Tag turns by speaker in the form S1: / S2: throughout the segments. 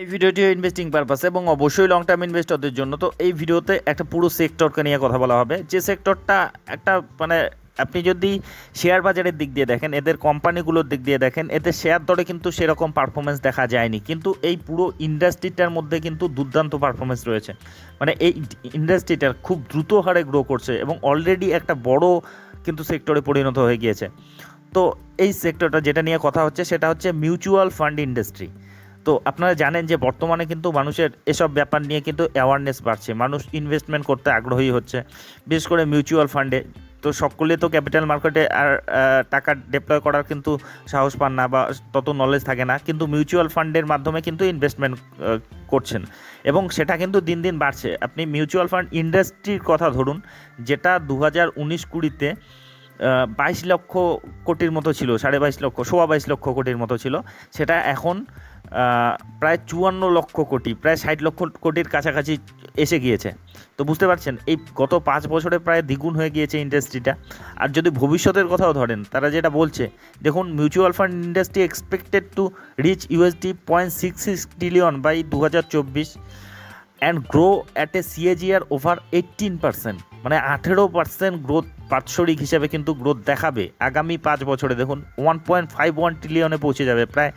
S1: এই ভিডিওটি investing purpose এবং অবশ্যই লং টার্ম ইনভেস্টরদের জন্য তো এই ভিডিওতে একটা পুরো সেক্টরকে নিয়ে কথা বলা হবে যে সেক্টরটা একটা মানে আপনি যদি শেয়ার বাজারের দিক দিয়ে দেখেন এদের কোম্পানিগুলোর দিক দিয়ে দেখেন এতে শেয়ার দরে কিন্তু সেরকম পারফরমেন্স দেখা যায়নি কিন্তু এই পুরো ইন্ডাস্ট্রিটার মধ্যে কিন্তু দুর্দান্ত পারফরমেন্স রয়েছে মানে এই ইন্ডাস্ট্রিটার খুব দ্রুত হারে গ্রো করছে এবং অলরেডি একটা বড় কিন্তু সেক্টরে পরিণত হয়ে গিয়েছে তো এই সেক্টরটা যেটা নিয়ে কথা হচ্ছে সেটা হচ্ছে মিউচুয়াল ফান্ড ইন্ডাস্ট্রি তো আপনারা জানেন যে বর্তমানে কিন্তু মানুষের এসব ব্যাপার নিয়ে কিন্তু অ্যাওয়ারনেস বাড়ছে মানুষ ইনভেস্টমেন্ট করতে আগ্রহী হচ্ছে বিশেষ করে মিউচুয়াল ফান্ডে তো সকলে তো ক্যাপিটাল মার্কেটে আর টাকা ডিপ্লয় করার কিন্তু সাহস পান না বা তত নলেজ থাকে না কিন্তু মিউচুয়াল ফান্ডের মাধ্যমে কিন্তু ইনভেস্টমেন্ট করছেন এবং সেটা কিন্তু দিন দিন বাড়ছে আপনি মিউচুয়াল ফান্ড ইন্ডাস্ট্রির কথা ধরুন যেটা দু হাজার উনিশ কুড়িতে বাইশ লক্ষ কোটির মতো ছিল সাড়ে বাইশ লক্ষ সোয়া বাইশ লক্ষ কোটির মতো ছিল সেটা এখন প্রায় চুয়ান্ন লক্ষ কোটি প্রায় ষাট লক্ষ কোটির কাছাকাছি এসে গিয়েছে তো বুঝতে পারছেন এই গত পাঁচ বছরে প্রায় দ্বিগুণ হয়ে গিয়েছে ইন্ডাস্ট্রিটা আর যদি ভবিষ্যতের কথাও ধরেন তারা যেটা বলছে দেখুন mutual fund industry expected to reach USD point six six trillion by দু হাজার চব্বিশ and grow at a CAGR over eighteen percent মানে আঠেরো পার্সেন্ট গ্রোথ বাৎসরিক হিসাবে কিন্তু গ্রোথ দেখাবে আগামী পাঁচ বছরে দেখুন ওয়ান পয়েন্ট ফাইভ ওয়ান ট্রিলিয়নে পৌঁছে যাবে প্রায়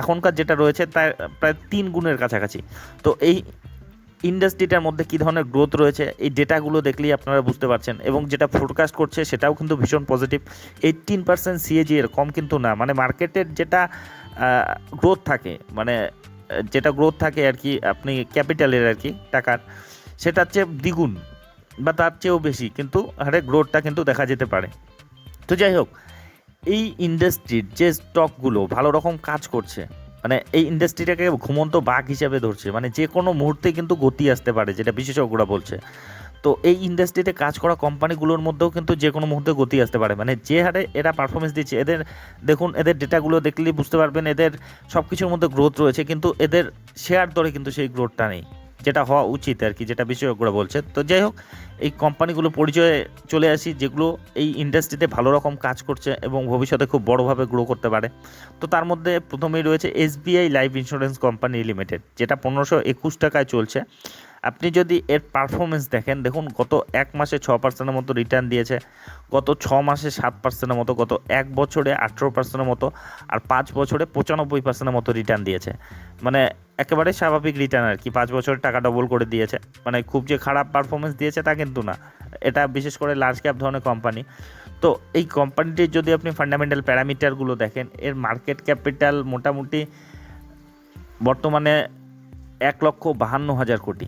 S1: এখনকার যেটা রয়েছে তার প্রায় তিন গুণের কাছাকাছি তো এই ইন্ডাস্ট্রিটার মধ্যে কী ধরনের গ্রোথ রয়েছে এই ডেটাগুলো দেখলেই আপনারা বুঝতে পারছেন এবং যেটা ফোরকাস্ট করছে সেটাও কিন্তু ভীষণ পজিটিভ এইটিন পার্সেন্ট সিএজি এর কম কিন্তু না মানে মার্কেটের যেটা গ্রোথ থাকে মানে যেটা গ্রোথ থাকে আর কি আপনি ক্যাপিটালের আর কি টাকার সেটার চেয়ে দ্বিগুণ বা তার চেয়েও বেশি কিন্তু হারে গ্রোথটা কিন্তু দেখা যেতে পারে তো যাই হোক এই ইন্ডাস্ট্রির যে স্টকগুলো ভালো রকম কাজ করছে মানে এই ইন্ডাস্ট্রিটাকে ঘুমন্ত বাঘ হিসাবে ধরছে মানে যে কোনো মুহূর্তে কিন্তু গতি আসতে পারে যেটা বিশেষজ্ঞরা বলছে তো এই ইন্ডাস্ট্রিতে কাজ করা কোম্পানিগুলোর মধ্যেও কিন্তু যে কোনো মুহূর্তে গতি আসতে পারে মানে যে হারে এরা পারফরমেন্স দিচ্ছে এদের দেখুন এদের ডেটাগুলো দেখলেই বুঝতে পারবেন এদের সব কিছুর মধ্যে গ্রোথ রয়েছে কিন্তু এদের শেয়ার দরে কিন্তু সেই গ্রোথটা নেই যেটা হওয়া উচিত আর কি যেটা বিশেষজ্ঞরা বলছে তো যাই হোক এই কোম্পানিগুলো পরিচয়ে চলে আসি যেগুলো এই ইন্ডাস্ট্রিতে ভালো রকম কাজ করছে এবং ভবিষ্যতে খুব বড়োভাবে গ্রো করতে পারে তো তার মধ্যে প্রথমেই রয়েছে SBI life insurance company limited যেটা পনেরোশো একুশ টাকায় চলছে আপনি যদি এর পারফরমেন্স দেখেন দেখুন গত এক মাসে ছ পার্সেন্টের মতো রিটার্ন দিয়েছে গত ছ মাসে সাত পার্সেন্টের মতো গত এক বছরে আঠেরো পার্সেন্টের মতো আর পাঁচ বছরে পঁচানব্বই পার্সেন্টের মতো রিটার্ন দিয়েছে মানে একেবারে স্বাভাবিক রিটার্ন আর কি পাঁচ বছরে টাকা ডবল করে দিয়েছে মানে খুব যে খারাপ পারফরমেন্স দিয়েছে তা কিন্তু না এটা বিশেষ করে লার্জ ক্যাপ ধরনের কোম্পানি তো এই কোম্পানিটির যদি আপনি ফান্ডামেন্টাল প্যারামিটারগুলো দেখেন এর মার্কেট ক্যাপিটাল মোটামুটি বর্তমানে এক লক্ষ বাহান্ন হাজার কোটি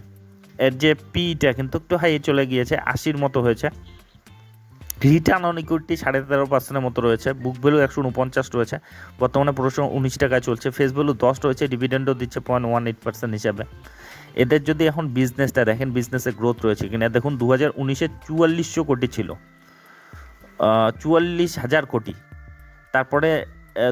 S1: এর যে পিটা কিন্তু একটু হাইয়ে চলে গিয়েছে আশির মতো হয়েছে রিটার্ন অন ইকুইটি সাড়ে তেরো পার্সেন্টের মতো রয়েছে বুক ভ্যালু একশো উনপঞ্চাশ রয়েছে বর্তমানে প্রশ্ন উনিশ টাকায় চলছে ফেস ভ্যালু দশ রয়েছে ডিভিডেন্ডও দিচ্ছে পয়েন্ট ওয়ান এইট পার্সেন্ট হিসাবে এদের যদি এখন বিজনেসটা দেখেন বিজনেসে গ্রোথ রয়েছে কিনা দেখুন দু হাজার উনিশে চুয়াল্লিশশো কোটি ছিল চুয়াল্লিশ হাজার কোটি তারপরে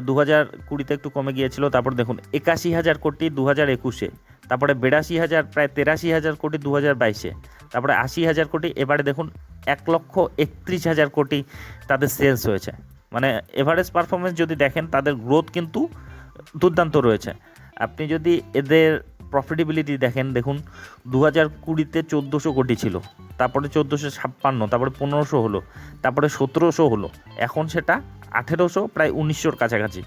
S1: দু হাজার কুড়িতে একটু কমে গিয়েছিল তারপর দেখুন একাশি হাজার কোটি দু হাজার একুশে তারপরে বিরাশি হাজার প্রায় তেরাশি হাজার কোটি দু হাজার বাইশে তারপরে আশি হাজার কোটি এবারে দেখুন এক লক্ষ একত্রিশ হাজার কোটি তাদের সেলস হয়েছে মানে এভারেজ পারফরমেন্স যদি দেখেন তাদের গ্রোথ কিন্তু দুর্দান্ত রয়েছে আপনি যদি এদের প্রফিটেবিলিটি দেখেন দেখুন দু হাজার কুড়িতে চোদ্দোশো কোটি ছিল তারপরে চোদ্দোশো ছাপ্পান্ন তারপরে পনেরোশো হলো তারপরে সতেরোশো হলো এখন সেটা আঠেরোশো প্রায় উনিশশোর কাছাকাছি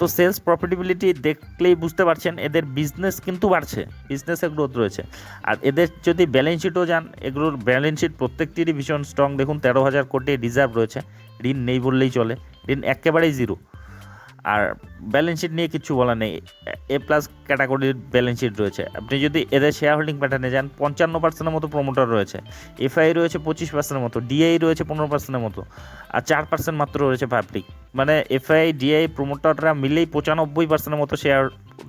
S1: তো সেলস প্রফিটেবিলিটি দেখলেই বুঝতে পারছেন এদের বিজনেস কিন্তু বাড়ছে বিজনেসের গ্রোথ রয়েছে আর এদের যদি ব্যালেন্স শিটও যান এগুলোর ব্যালেন্স শিট প্রত্যেকটিরই ভীষণ স্ট্রং দেখুন তেরো হাজার কোটি রিজার্ভ রয়েছে ঋণ নেই বললেই চলে ঋণ একেবারেই জিরো আর ব্যালেন্স শিট নিয়ে কিছু বলা নেই এ প্লাস ক্যাটাগরির ব্যালেন্স শিট রয়েছে আপনি যদি এদের শেয়ার হোল্ডিং প্যাটার্নে যান পঞ্চান্ন পার্সেন্টের মতো প্রমোটার রয়েছে এফআই রয়েছে পঁচিশ পার্সেন্টের মতো ডিআই রয়েছে পনেরো পার্সেন্টের মতো আর চার পার্সেন্ট মাত্র রয়েছে পাবলিক মানে এফআই ডিআই প্রমোটাররা মিলেই পঁচানব্বই পার্সেন্টের মতো শেয়ার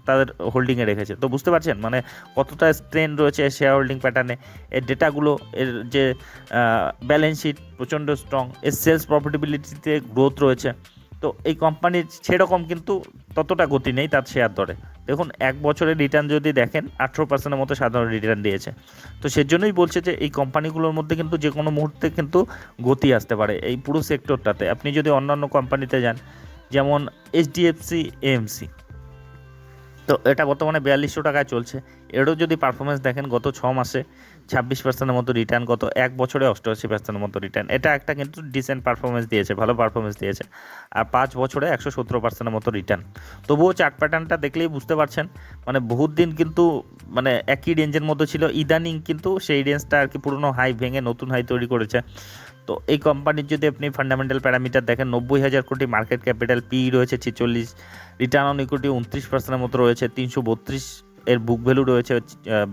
S1: তাদের হোল্ডিংয়ে রেখেছে তো বুঝতে পারছেন মানে কতটা স্ট্রেন রয়েছে শেয়ার হোল্ডিং প্যাটার্নে এর ডেটাগুলো এর যে ব্যালেন্স শিট প্রচণ্ড স্ট্রং এর সেলস প্রফিটেবিলিটিতে গ্রোথ রয়েছে তো এই কোম্পানির সেরকম কিন্তু ততটা গতি নেই তার শেয়ার দরে দেখুন এক বছরের রিটার্ন যদি দেখেন আঠেরো পার্সেন্টের মতো সাধারণ রিটার্ন দিয়েছে তো সেজন্যই বলছে যে এই কোম্পানিগুলোর মধ্যে কিন্তু যে কোনো মুহূর্তে কিন্তু গতি আসতে পারে এই পুরো সেক্টরটাতে আপনি যদি অন্যান্য কোম্পানিতে যান যেমন এইচডিএফসি এএমসি তো এটা বর্তমানে বিয়াল্লিশশো টাকায় চলছে এরও যদি পারফরমেন্স দেখেন গত ছ মাসে ছাব্বিশ পার্সেন্টের মতো রিটার্ন গত এক বছরে অষ্টআশি পার্সেন্টের মতো রিটার্ন এটা একটা কিন্তু ডিসেন্ট পারফরমেন্স দিয়েছে ভালো পারফরমেন্স দিয়েছে আর পাঁচ বছরে একশো সতেরো পার্সেন্টের মতো রিটার্ন তবুও চার্ট প্যাটার্নটা দেখলেই বুঝতে পারছেন মানে বহুত দিন কিন্তু মানে একই রেঞ্জের মতো ছিল ইদানিং কিন্তু সেই রেঞ্জটা আর কি পুরনো হাই ভেঙে নতুন হাই তৈরি করেছে তো এই কোম্পানির যদি আপনি ফান্ডামেন্টাল প্যারামিটার দেখেন নব্বই হাজার কোটি মার্কেট ক্যাপিটাল পি রয়েছে ছেচল্লিশ রিটার্ন অন ইকুইটি উনত্রিশ পার্সেন্টের মতো রয়েছে তিনশো বত্রিশ এর বুক ভ্যালু রয়েছে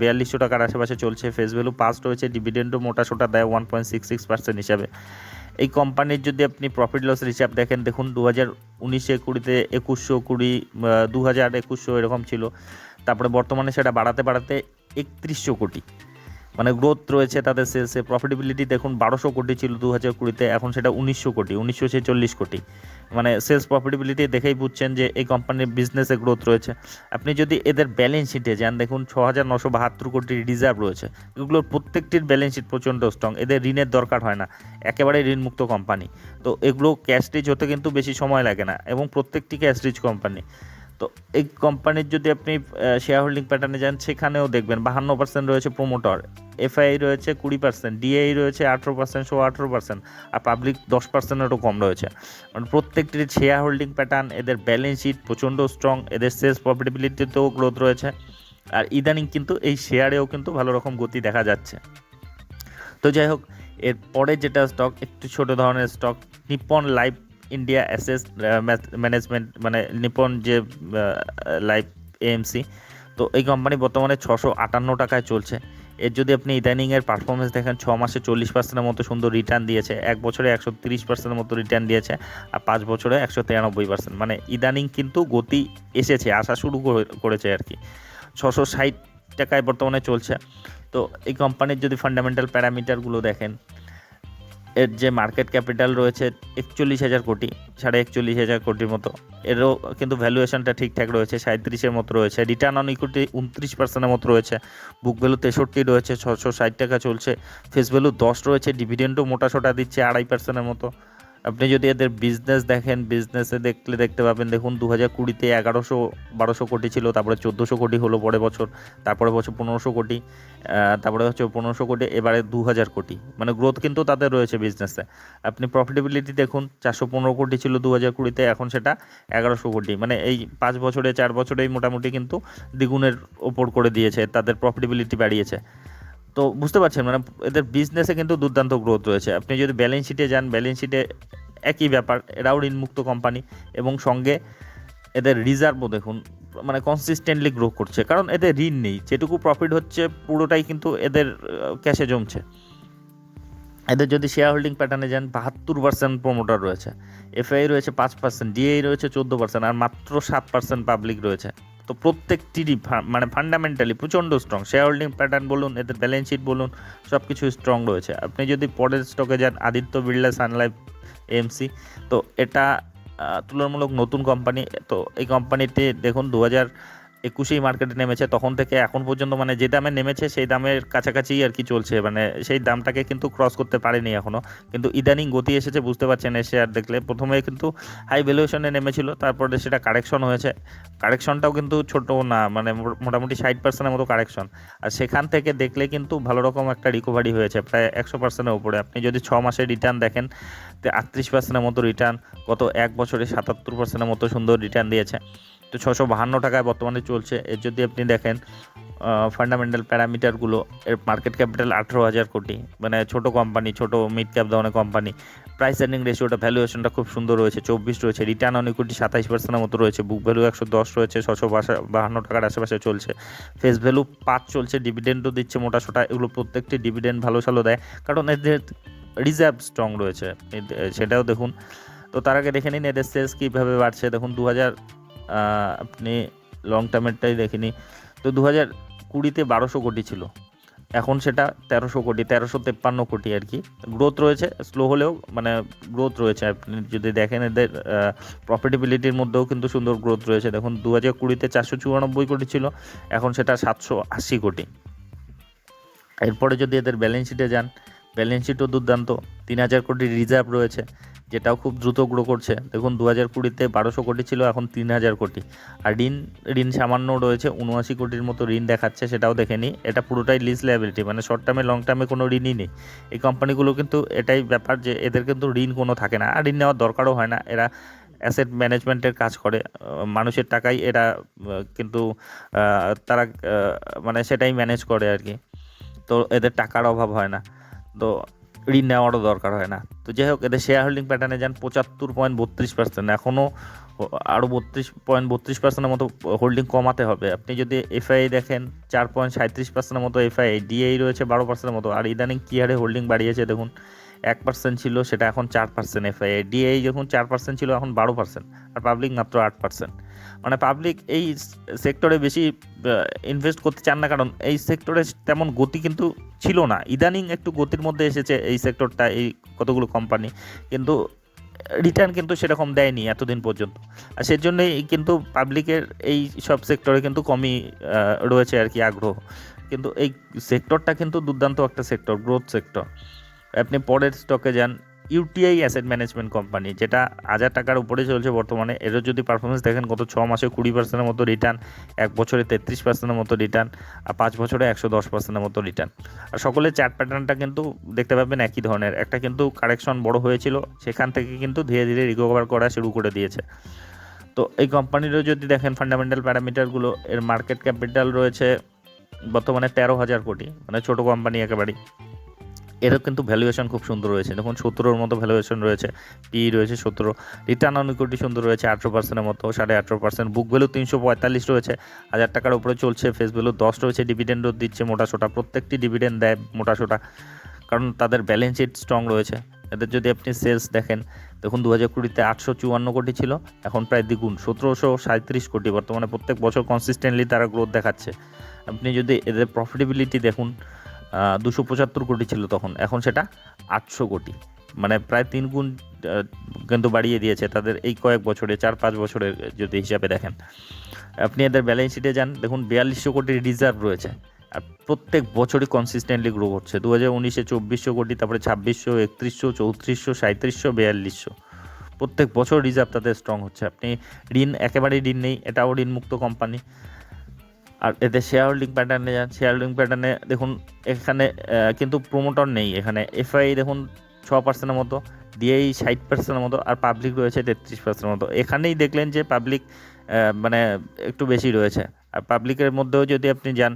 S1: বিয়াল্লিশশো টাকার আশেপাশে চলছে ফেস ভ্যালু পাস রয়েছে ডিভিডেন্ডও মোটাসোটা দেয় one point six six percent হিসাবে এই কোম্পানির যদি আপনি প্রফিট লসের হিসাব দেখেন দেখুন দু হাজার উনিশে কুড়িতে একুশশো কুড়ি দু হাজার একুশশো এরকম ছিল তারপরে বর্তমানে সেটা বাড়াতে বাড়াতে একত্রিশশো কোটি মানে গ্রোথ রয়েছে তাদের সেলসে প্রফিটেবিলিটি দেখুন বারোশো কোটি ছিল দু হাজার কুড়িতে এখন সেটা উনিশশো কোটি উনিশশো ছেচল্লিশ কোটি মানে সেলস প্রফিটেবিলিটি দেখেই বুঝছেন যে এই কোম্পানির বিজনেসে গ্রোথ রয়েছে আপনি যদি এদের ব্যালেন্স শিটে যান দেখুন ছ হাজার নশো বাহাত্তর কোটি রিজার্ভ রয়েছে এগুলোর প্রত্যেকটির ব্যালেন্স শিট প্রচণ্ড স্ট্রং এদের ঋণের দরকার হয় না একেবারে ঋণমুক্ত কোম্পানি তো এগুলো ক্যাশ রিচ হতে কিন্তু বেশি সময় লাগে না এবং প্রত্যেকটি ক্যাশ রিচ কোম্পানি তো এই কোম্পানির যদি আপনি শেয়ার হোল্ডিং প্যাটার্নে যান সেখানেও দেখবেন বাহান্ন পার্সেন্ট রয়েছে প্রোমোটর এফআই রয়েছে কুড়ি পার্সেন্ট ডিএই রয়েছে আঠেরো পার্সেন্ট সো আঠেরো পার্সেন্ট আর পাবলিক দশ পার্সেন্টেরও কম রয়েছে মানে প্রত্যেকটির শেয়ার হোল্ডিং প্যাটার্ন এদের ব্যালেন্স শিট প্রচণ্ড স্ট্রং এদের সেলস প্রফিটেবিলিটিতেও গ্রোথ রয়েছে আর ইদানিং কিন্তু এই শেয়ারেও কিন্তু ভালো রকম গতি দেখা যাচ্ছে তো যাই হোক এরপরে যেটা স্টক একটু ছোট ধরনের stock Nippon life India asset management মানে নিপন যে লাইফ uh, এএমসি তো এই কোম্পানি বর্তমানে ছশো আটান্ন টাকায় চলছে এর যদি আপনি ইদানিংয়ের পারফরমেন্স দেখেন ছ মাসে চল্লিশ পার্সেন্টের মতো সুন্দর রিটার্ন দিয়েছে এক বছরে একশো তিরিশ পার্সেন্টের মতো রিটার্ন দিয়েছে আর পাঁচ বছরে একশো তিরানব্বই পার্সেন্ট মানে ইদানিং কিন্তু গতি এসেছে আসা শুরু করেছে আর কি ছশো ষাট টাকায় বর্তমানে চলছে তো এই কোম্পানির যদি ফান্ডামেন্টাল প্যারামিটারগুলো দেখেন এর যে মার্কেট ক্যাপিটাল রয়েছে একচল্লিশ হাজার কোটি সাড়ে একচল্লিশ হাজার কোটির মতো এরও কিন্তু ভ্যালুয়েশনটা ঠিকঠাক রয়েছে সাঁত্রিশের মতো রয়েছে রিটার্ন অন ইকুইটি উনত্রিশ পার্সেন্টের মতো রয়েছে বুক ভ্যালু তেষট্টি রয়েছে ছশো ষাট টাকা চলছে ফেস ভ্যালু দশ রয়েছে ডিভিডেন্ডও মোটা সোটা দিচ্ছে আড়াই পার্সেন্টের মতো আপনি যদি এদের বিজনেস দেখেন বিজনেসে দেখলে দেখতে পাবেন দেখুন দু হাজার কুড়িতে এগারোশো বারোশো কোটি ছিল তারপরে চোদ্দোশো কোটি হলো পরের বছর তারপরে বছর পনেরোশো কোটি তারপরে হচ্ছে পনেরোশো কোটি এবারে দু হাজার কোটি মানে গ্রোথ কিন্তু তাদের রয়েছে বিজনেসে আপনি প্রফিটেবিলিটি দেখুন চারশো পনেরো কোটি ছিল দু হাজার কুড়িতে এখন সেটা এগারোশো কোটি মানে এই পাঁচ বছরে চার বছরেই মোটামুটি কিন্তু দ্বিগুণের ওপর করে দিয়েছে তাদের প্রফিটেবিলিটি বাড়িয়েছে তো বুঝতে পারছেন মানে এদের বিজনেসে কিন্তু দুর্দান্ত গ্রোথ রয়েছে আপনি যদি ব্যালেন্স শিটে যান ব্যালেন্স শিটে একই ব্যাপার এরাও ঋণমুক্ত কোম্পানি এবং সঙ্গে এদের রিজার্ভও দেখুন মানে কনসিস্টেন্টলি গ্রো করছে কারণ এদের ঋণ নেই যেটুকু প্রফিট হচ্ছে পুরোটাই কিন্তু এদের ক্যাশে জমছে এদের যদি শেয়ার হোল্ডিং প্যাটার্নে যান বাহাত্তর পার্সেন্ট প্রমোটার রয়েছে এফআই রয়েছে পাঁচ পার্সেন্ট ডিএই রয়েছে চোদ্দো পার্সেন্ট আর মাত্র সাত পার্সেন্ট পাবলিক রয়েছে তো প্রত্যেকটিরই মানে ফান্ডামেন্টালি প্রচণ্ড স্ট্রং শেয়ার হোল্ডিং প্যাটার্ন বলুন এদের ব্যালেন্স শিট বলুন সব কিছু স্ট্রং রয়েছে আপনি যদি পরের স্টকে যান আদিত্য বিড়লা সানলাইফ এমসি তো এটা তুলনামূলক নতুন কোম্পানি তো এই কোম্পানিটি দেখুন দু হাজার একুশেই মার্কেটে নেমেছে তখন থেকে এখন পর্যন্ত মানে যে দামে নেমেছে সেই দামের কাছাকাছি আর কি চলছে মানে সেই দামটাকে কিন্তু ক্রস করতে পারেনি এখনও কিন্তু ইদানিং গতি এসেছে বুঝতে পারছেন এসে আর দেখলে প্রথমে কিন্তু হাই ভ্যালুয়েশনে নেমেছিল তারপরে সেটা কারেকশন হয়েছে কারেকশনটাও কিন্তু ছোট না মানে মোটামুটি ষাট পার্সেন্টের মতো কারেকশন আর সেখান থেকে দেখলে কিন্তু ভালো রকম একটা রিকভারি হয়েছে প্রায় একশো পার্সেন্টের উপরে আপনি যদি ছ মাসের রিটার্ন দেখেন আটত্রিশ পার্সেন্টের মতো রিটার্ন গত এক বছরে সাতাত্তর পার্সেন্টের মতো সুন্দর রিটার্ন দিয়েছে তো ছশো বাহান্ন টাকায় বর্তমানে চলছে এর যদি আপনি দেখেন ফান্ডামেন্টাল প্যারামিটারগুলো এর মার্কেট ক্যাপিটাল আঠেরো হাজার কোটি মানে ছোট কোম্পানি ছোট মিড ক্যাপ ধরনের কোম্পানি প্রাইস আর্নিং রেশিওটা ভ্যালুয়েশনটা খুব সুন্দর রয়েছে চব্বিশ রয়েছে রিটার্ন অন ইকুইটি সাতাইশ পার্সেন্টের মতো রয়েছে বুক ভ্যালু একশো দশ রয়েছে ছশো বাহান্ন টাকার আশেপাশে চলছে ফেস ভ্যালু পাঁচ চলছে ডিভিডেন্ডও দিচ্ছে মোটা সোটা এগুলো প্রত্যেকটি ডিভিডেন্ড ভালো সালো দেয় কারণ এদের রিজার্ভ স্ট্রং রয়েছে সেটাও দেখুন তো তার আগে দেখে নিন এদের সেলস কীভাবে বাড়ছে দেখুন দু হাজার আপনি লং টার্মেরটাই দেখেনি তো দু হাজার কুড়িতে বারোশো কোটি ছিল এখন সেটা তেরোশো কোটি তেরোশো তেপ্পান্ন কোটি আর কি গ্রোথ রয়েছে স্লো হলেও মানে গ্রোথ রয়েছে আপনি যদি দেখেন এদের প্রফিটেবিলিটির মধ্যেও কিন্তু সুন্দর গ্রোথ রয়েছে দেখুন দু হাজার কুড়িতে চারশো চুরানব্বই কোটি ছিল এখন সেটা সাতশো আশি কোটি এরপরে যদি এদের ব্যালেন্স শিটে যান ব্যালেন্স শিটও দুর্দান্ত তিন হাজার কোটি রিজার্ভ রয়েছে যেটাও খুব দ্রুত গ্রো করছে দেখুন দু হাজার কুড়িতে বারোশো কোটি ছিল এখন তিন হাজার কোটি আর ঋণ ঋণ সামান্য রয়েছে উনআশি কোটির মতো ঋণ দেখাচ্ছে সেটাও দেখে নিই এটা পুরোটাই লিস লাইবিলিটি মানে শর্ট টার্মে লং টার্মে কোনো ঋণই নেই এই কোম্পানিগুলো কিন্তু এটাই ব্যাপার যে এদের কিন্তু ঋণ কোনো থাকে না আর ঋণ নেওয়ার দরকারও হয় না এরা অ্যাসেট ম্যানেজমেন্টের কাজ করে মানুষের টাকাই এরা কিন্তু তারা মানে সেটাই ম্যানেজ করে আর কি তো এদের টাকার অভাব হয় না তো ঋণ নেওয়ারও দরকার হয় না তো যাই হোক এদের শেয়ার হোল্ডিং প্যাটার্নে যান পঁচাত্তর পয়েন্ট বত্রিশ পার্সেন্ট এখনও আরও বত্রিশ পয়েন্ট বত্রিশ পার্সেন্টের মতো হোল্ডিং কমাতে হবে আপনি যদি এফআই দেখেন চার পয়েন্ট সাঁত্রিশ পার্সেন্টের মতো এফআই ডিএই রয়েছে বারো পার্সেন্টের মতো আর ইদানিং কী হারে হোল্ডিং বাড়িয়েছে দেখুন এক পার্সেন্ট ছিল সেটা এখন চার পার্সেন্ট এফআইআই ডিএই যখন চার পার্সেন্ট ছিল এখন বারো পার্সেন্ট আর পাবলিক মাত্র আট পার্সেন্ট মানে পাবলিক এই সেক্টরে বেশি ইনভেস্ট করতে চান না কারণ এই সেক্টরে তেমন গতি কিন্তু ছিল না ইদানিং একটু গতির মধ্যে এসেছে এই সেক্টরটা এই কতগুলো কোম্পানি কিন্তু রিটার্ন কিন্তু সেরকম দেয়নি এতদিন পর্যন্ত আর জন্যই কিন্তু পাবলিকের এই সব সেক্টরে কিন্তু কমই রয়েছে আর কি আগ্রহ কিন্তু এই সেক্টরটা কিন্তু দুর্দান্ত একটা সেক্টর গ্রোথ সেক্টর আপনি পরের স্টকে যান ইউটিআই অ্যাসেট ম্যানেজমেন্ট কোম্পানি যেটা হাজার টাকার উপরে চলছে বর্তমানে এরও যদি পারফরমেন্স দেখেন গত ছ মাসে কুড়ি পার্সেন্টের মতো রিটার্ন এক বছরে তেত্রিশ পার্সেন্টের মতো রিটার্ন আর পাঁচ বছরে একশো দশ পার্সেন্টের মতো রিটার্ন আর সকলের চার্ট প্যাটার্নটা কিন্তু দেখতে পাবেন একই ধরনের একটা কিন্তু কারেকশন বড় হয়েছিল সেখান থেকে কিন্তু ধীরে ধীরে রিকভার করা শুরু করে দিয়েছে তো এই কোম্পানিরও যদি দেখেন ফান্ডামেন্টাল প্যারামিটারগুলো এর মার্কেট ক্যাপিটাল রয়েছে বর্তমানে তেরো হাজার কোটি মানে ছোটো কোম্পানি একেবারেই এরও কিন্তু ভ্যালুয়েশন খুব সুন্দর রয়েছে দেখুন সতেরোর মতো ভ্যালুয়েশন রয়েছে পি রয়েছে সতেরো রিটার্ন অন ইকুইটি সুন্দর রয়েছে আঠেরো পার্সেন্টের মতো সাড়ে আঠেরো পার্সেন্ট বুক ভ্যালু তিনশো পঁয়তাল্লিশ রয়েছে হাজার টাকার উপরে চলছে ফেস ভ্যালু দশ রয়েছে ডিভিডেন্ডও দিচ্ছে মোটাসোটা প্রত্যেকটি ডিভিডেন্ড দেয় মোটাসোটা কারণ তাদের ব্যালেন্স শিট স্ট্রং রয়েছে এদের যদি আপনি সেলস দেখেন দেখুন দু হাজার কুড়িতে আটশো চুয়ান্ন কোটি ছিল এখন প্রায় দ্বিগুণ সতেরোশো সাঁত্রিশ কোটি বর্তমানে প্রত্যেক বছর কনসিস্টেন্টলি তারা গ্রোথ দেখাচ্ছে আপনি যদি এদের প্রফিটেবিলিটি দেখুন দুশো পঁচাত্তর কোটি ছিল তখন এখন সেটা আটশো কোটি মানে প্রায় তিন গুণ কিন্তু বাড়িয়ে দিয়েছে তাদের এই কয়েক বছরে চার পাঁচ বছরের যদি হিসাবে দেখেন আপনি এদের ব্যালেন্স শিটে যান দেখুন বিয়াল্লিশশো কোটি রিজার্ভ রয়েছে আর প্রত্যেক বছরই কনসিস্টেন্টলি গ্রো করছে দু হাজার উনিশে চব্বিশশো কোটি তারপরে ছাব্বিশশো একত্রিশশো চৌত্রিশশো সাঁত্রিশশো বিয়াল্লিশশো প্রত্যেক বছর রিজার্ভ তাদের স্ট্রং হচ্ছে আপনি ঋণ একেবারেই ঋণ নেই এটাও ঋণমুক্ত কোম্পানি আর এতে শেয়ার হোল্ডিং প্যাটার্নে যান শেয়ার হোল্ডিং প্যাটার্নে দেখুন এখানে কিন্তু প্রোমোটর নেই এখানে এফআই দেখুন ছ পার্সেন্টের মতো দিয়েই ষাট পার্সেন্টের মতো আর পাবলিক রয়েছে তেত্রিশ পার্সেন্টের মতো এখানেই দেখলেন যে পাবলিক মানে একটু বেশি রয়েছে আর পাবলিকের মধ্যেও যদি আপনি যান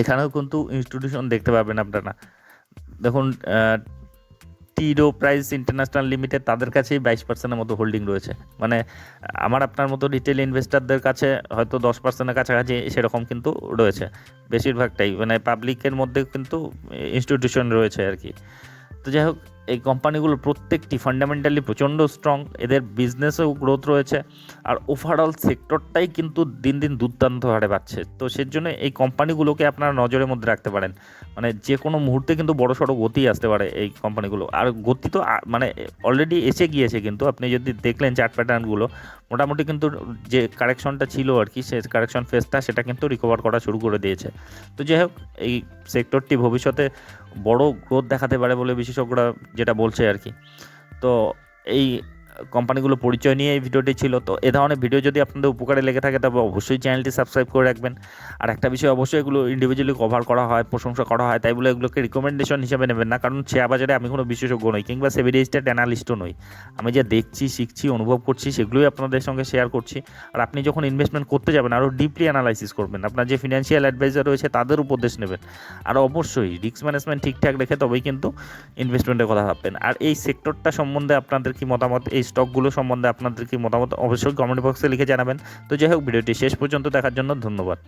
S1: এখানেও কিন্তু ইনস্টিটিউশন দেখতে পাবেন আপনারা দেখুন টিরো প্রাইস ইন্টারন্যাশনাল লিমিটেড তাদের কাছেই বাইশ পার্সেন্টের মতো হোল্ডিং রয়েছে মানে আমার আপনার মতো রিটেল ইনভেস্টারদের কাছে হয়তো দশ পার্সেন্টের কাছাকাছি সেরকম কিন্তু রয়েছে বেশিরভাগটাই মানে পাবলিকের মধ্যে কিন্তু ইনস্টিটিউশন রয়েছে আর কি তো যাই হোক এই কোম্পানিগুলো প্রত্যেকটি ফান্ডামেন্টালি প্রচণ্ড স্ট্রং এদের বিজনেসেও গ্রোথ রয়েছে আর ওভারঅল সেক্টরটাই কিন্তু দিন দিন দুর্দান্ত হারে পাচ্ছে তো সেজন্য এই কোম্পানিগুলোকে আপনারা নজরের মধ্যে রাখতে পারেন মানে যে কোনো মুহূর্তে কিন্তু বড় সড়ো গতি আসতে পারে এই কোম্পানিগুলো আর গতি তো মানে অলরেডি এসে গিয়েছে কিন্তু আপনি যদি দেখলেন চার্ট প্যাটার্নগুলো মোটামুটি কিন্তু যে কারেকশনটা ছিল আর কি সে কারেকশন ফেসটা সেটা কিন্তু রিকভার করা শুরু করে দিয়েছে তো যাই হোক এই সেক্টরটি ভবিষ্যতে বড় গ্রোথ দেখাতে পারে বলে বিশেষজ্ঞরা যেটা বলছে আর কি তো এই কোম্পানিগুলো পরিচয় নিয়ে এই ভিডিওটি ছিল তো এ ধরনের ভিডিও যদি আপনাদের উপকারে লেগে থাকে তবে অবশ্যই চ্যানেলটি সাবস্ক্রাইব করে রাখবেন আর একটা বিষয় অবশ্যই এগুলো ইন্ডিভিজুয়ালি কভার করা হয় প্রশংসা করা হয় তাই বলে এগুলোকে রিকমেন্ডেশন হিসেবে নেবেন না কারণ শেয়ার বাজারে আমি কোনো বিশেষজ্ঞ নই কিংবা সেভি সেভিডিস্টেড অ্যানালিস্টও নই আমি যা দেখছি শিখছি অনুভব করছি সেগুলোই আপনাদের সঙ্গে শেয়ার করছি আর আপনি যখন ইনভেস্টমেন্ট করতে যাবেন আরও ডিপলি অ্যানালাইসিস করবেন আপনার যে ফিনান্সিয়াল অ্যাডভাইজার রয়েছে তাদের উপদেশ নেবেন আর অবশ্যই রিস্ক ম্যানেজমেন্ট ঠিকঠাক রেখে তবেই কিন্তু ইনভেস্টমেন্টের কথা ভাববেন আর এই সেক্টরটা সম্বন্ধে আপনাদের কি মতামত এই এই স্টকগুলো সম্বন্ধে আপনাদের কি মতামত অবশ্যই কমেন্ট বক্সে লিখে জানাবেন তো যাই হোক ভিডিওটি শেষ পর্যন্ত দেখার জন্য ধন্যবাদ